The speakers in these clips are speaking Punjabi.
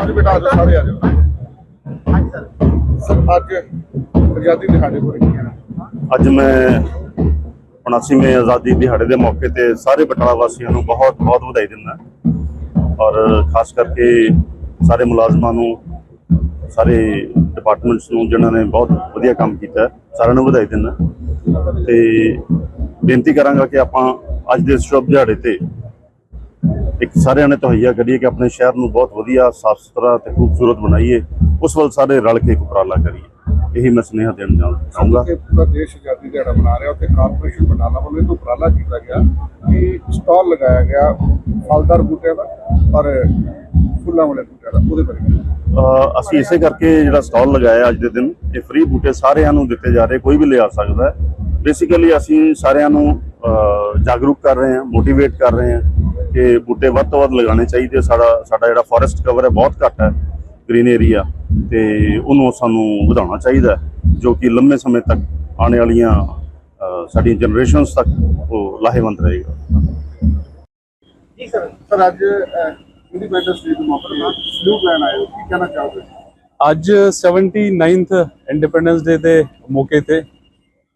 ਅੱਜ ਬੇਟਾ ਅੱਜ ਸਾਰੇ ਆ ਜਾਓ। ਸਰ। ਅੱਜ ਆਜ਼ਾਦੀ ਦਿਹਾੜੇ ਕਹਿਣਾ ਅੱਜ ਮੈਂ 79ਵੇਂ ਆਜ਼ਾਦੀ ਦਿਹਾੜੇ ਦੇ ਮੌਕੇ ਤੇ ਸਾਰੇ ਬਟਾਲਾ ਵਾਸੀਆਂ ਨੂੰ ਬਹੁਤ ਬਹੁਤ ਵਧਾਈ ਦਿੰਦਾ ਔਰ ਖਾਸ ਕਰਕੇ ਸਾਰੇ ਮੁਲਾਜ਼ਮਾਂ ਨੂੰ ਸਾਰੇ ਡਿਪਾਰਟਮੈਂਟਸ ਨੂੰ ਜਿਨ੍ਹਾਂ ਨੇ ਬਹੁਤ ਵਧੀਆ ਕੰਮ ਕੀਤਾ ਸਾਰਿਆਂ ਨੂੰ ਵਧਾਈ ਦਿੰਦਾ ਤੇ ਬੇਨਤੀ ਕਰਾਂਗਾ ਕਿ ਆਪਾਂ ਅੱਜ ਦੇ ਸ਼ੁਭ ਦਿਹਾੜੇ ਤੇ ਇੱਕ ਸਾਰਿਆਂ ਨੇ ਤਹਈਆ ਕਰੀਏ ਕਿ ਆਪਣੇ ਸ਼ਹਿਰ ਨੂੰ ਬਹੁਤ ਵਧੀਆ ਸਾਫ਼ ਸੁਥਰਾ ਤੇ ਖੂਬਸੂਰਤ ਬਣਾਈਏ। ਉਸ ਵੱਲ ਸਾਰੇ ਰਲ ਕੇ ਇੱਕ ਉਪਰਾਲਾ ਕਰੀਏ। ਇਹੀ ਮੈਂ ਸੁਨੇਹਾ ਦੇਣ ਜਾ- ਚਾਹੂੰਗਾ ਕਿ ਪੂਰਾ ਦੇਸ਼ ਆਜ਼ਾਦੀ ਦਿਹਾੜਾ ਮਨਾ ਰਿਹਾ। ਉੱਥੇ ਕਾਰਪੋਰੇਸ਼ਨ ਬਟਾਲਾ ਵੱਲੋਂ ਇੱਕ ਉਪਰਾਲਾ ਕੀਤਾ ਗਿਆ ਕਿ ਸਟਾਲ ਲਗਾਇਆ ਗਿਆ ਫਲਦਾਰ ਬੂਟਿਆਂ ਦਾ ਔਰ ਫੁੱਲਾਂ ਵਾਲੇ ਬੂਟਿਆਂ ਦਾ ਉਹਦੇ ਬਾਰੇ। ਅਸੀਂ ਇਸੇ ਕਰਕੇ ਜਿਹੜਾ ਸਟਾਲ ਲਗਾਇਆ ਅੱਜ ਦੇ ਦਿਨ ਇਹ ਫ੍ਰੀ ਬੂਟੇ ਸਾਰਿਆਂ ਨੂੰ ਦਿੱਤੇ ਜਾ ਰਹੇ ਕੋਈ ਵੀ ਲਿਆ ਸਕਦਾ। ਹੈ ਬੇਸਿਕਲੀ ਅਸੀਂ ਸਾਰਿਆਂ ਨੂੰ ਜਾਗਰੂਕ ਕਰ ਰਹੇ ਹਾਂ ਮੋਟੀਵੇਟ ਕਰ ਰਹੇ ਹਾਂ। ਕਿ ਬੂਟੇ ਵੱਧ ਤੋਂ ਵੱਧ ਲਗਾਉਣੇ ਚਾਹੀਦੇ ਸਾਡਾ ਸਾਡਾ ਜਿਹੜਾ ਫੋਰੈਸਟ ਕਵਰ ਹੈ ਬਹੁਤ ਘੱਟ ਹੈ ਗ੍ਰੀਨ ਏਰੀਆ ਤੇ ਉਹਨੂੰ ਸਾਨੂੰ ਵਧਾਉਣਾ ਚਾਹੀਦਾ ਹੈ, ਜੋ ਕਿ ਲੰਮੇ ਸਮੇਂ ਤੱਕ ਆਉਣ ਵਾਲੀਆਂ ਅ, ਸਾਡੀਆਂ ਜਨਰੇਸ਼ਨਸ ਤੱਕ ਉਹ ਲਾਹੇਵੰਦ ਰਹੇਗਾ ਜੀ ਸਰ ਸਰ ਅੱਜ ਇੰਡੀਪੈਂਡੈਂਸ ਡੇ ਦੇ ਮੌਕੇ ਤੇ ਸਲੂਟ ਲੈਣ ਆਏ ਹੋ ਕੀ ਕਹਿਣਾ ਚਾਹੋਗੇ ਅੱਜ 79th ਇੰਡੀਪੈਂਡੈਂਸ ਡੇ ਦੇ ਮੌਕੇ ਤੇ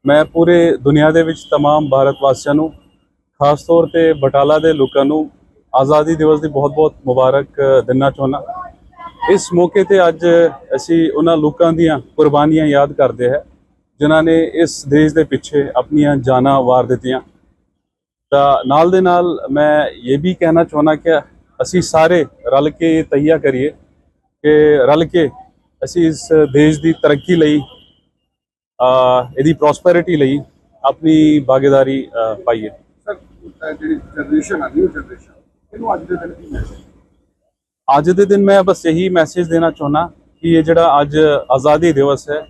ਮੈਂ ਪੂਰੇ ਦੁਨੀਆ ਦੇ ਵਿੱਚ तमाम ਭਾਰਤ ਵਾਸੀਆਂ ਨੂੰ ਖਾਸ ਤੌਰ ਤੇ ਬਟਾਲਾ ਦੇ ਲੋਕਾਂ ਨੂੰ ਆਜ਼ਾਦੀ ਦਿਵਸ ਦੀ ਬਹੁਤ-ਬਹੁਤ ਮੁਬਾਰਕ ਦੇਣਾ ਚਾਹੁੰਦਾ ਇਸ ਮੌਕੇ ਤੇ ਅੱਜ ਅਸੀਂ ਉਹਨਾਂ ਲੋਕਾਂ ਦੀਆਂ ਕੁਰਬਾਨੀਆਂ ਯਾਦ ਕਰਦੇ ਹਾਂ, ਜਿਨ੍ਹਾਂ ਨੇ ਇਸ ਦੇਸ਼ ਦੇ ਪਿੱਛੇ ਆਪਣੀਆਂ ਜਾਨਾਂ ਵਾਰ ਦਿੱਤੀਆਂ। ਤਾਂ ਨਾਲ ਦੇ ਨਾਲ ਮੈਂ ਇਹ ਵੀ ਕਹਿਣਾ ਚਾਹੁੰਦਾ ਕਿ ਅਸੀਂ ਸਾਰੇ ਰਲ ਕੇ ਇਹ ਤਹੀਆ ਕਰੀਏ ਕਿ ਰਲ ਕੇ ਅਸੀਂ ਇਸ ਦੇਸ਼ ਦੀ ਤਰੱਕੀ ਲਈ ਇਹਦੀ ਪ੍ਰੋਸਪੈਰਿਟੀ ਲਈ ਆਪਣੀ ਭਾਗੀਦਾਰੀ ਪਾਈਏ। ਜਿਹੜੀ ਜਨਰੇਸ਼ਨ ਆ ਨਿਊ ਜਨਰੇਸ਼ਨ ਇਹਨੂੰ ਅੱਜ ਦੇ ਦਿਨ ਕੀ ਮੈਸੇਜ ਅੱਜ ਦੇ ਦਿਨ ਮੈਂ ਬਸ ਇਹੀ ਮੈਸੇਜ ਦੇਣਾ ਚਾਹੁੰਦਾ ਕਿ ਇਹ ਜਿਹੜਾ ਅੱਜ ਆਜ਼ਾਦੀ ਦਿਵਸ ਹੈ,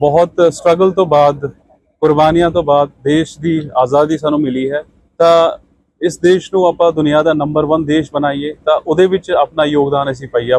ਬਹੁਤ ਸਟਰਗਲ ਤੋਂ ਬਾਅਦ, ਕੁਰਬਾਨੀਆਂ ਤੋਂ ਬਾਅਦ ਦੇਸ਼ ਦੀ ਆਜ਼ਾਦੀ ਸਾਨੂੰ ਮਿਲੀ ਹੈ, ਤਾਂ ਇਸ ਦੇਸ਼ ਨੂੰ ਆਪਾਂ ਦੁਨੀਆ ਦਾ ਨੰਬਰ 1 ਦੇਸ਼ ਬਣਾਈਏ, ਤਾਂ ਉਹਦੇ ਵਿੱਚ ਆਪਣਾ ਯੋਗਦਾਨ ਅਸੀਂ ਪਾਈਏ